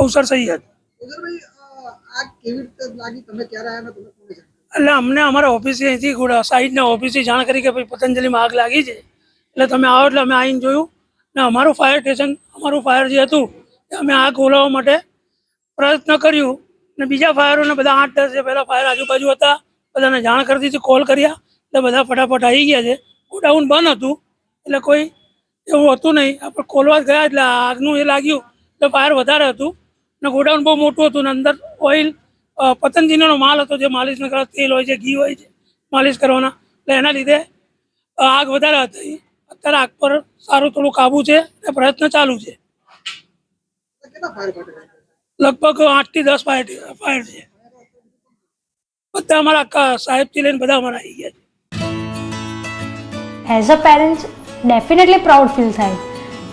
કૌશર સૈયદ એટલે અમને અમારા ઓફિસે અહીંથી સાઈડના ઓફિસે જાણ કરી કે ભાઈ પતંજલિમાં આગ લાગી છે. એટલે તમે આવો એટલે અમે આવીને જોયું. ને અમારું ફાયર સ્ટેશન અમારું ફાયર જે હતું, એ અમે આગ ઓલાવવા માટે પ્રયત્ન કર્યું. ને બીજા ફાયરોને બધા આઠ દસ જે પહેલાં ફાયર આજુબાજુ હતા, બધાને જાણ કરી દીધી કોલ કર્યા. એટલે બધા ફટાફટ આવી ગયા છે. ગોડાઉન બંધ હતું. એટલે કોઈ એવું હતું નહીં. આપણે ખોલવા ગયા એટલે આગનું એ લાગ્યું. એટલે ફાયર વધારે હતું. ને ગોડાઉન બહુ મોટું હતું ને અંદર ઓઇલ પતંજલિનો માલ હતો જે માલિશ કરવા તેલ હોય છે, ઘી હોય છે, માલિશ કરવાના. એટલે એના લીધે આગ વધારે હતી. અત્યારે આગ પર સારું થોડું કાબુ છે અને પ્રયત્ન ચાલુ છે. લગભગ આઠથી દસ ફાયર ફાયર છે. બધા અમારા સાહેબથી લઈને બધા અમારા આવી ગયા છે. As a parent definitely proud feel થાય.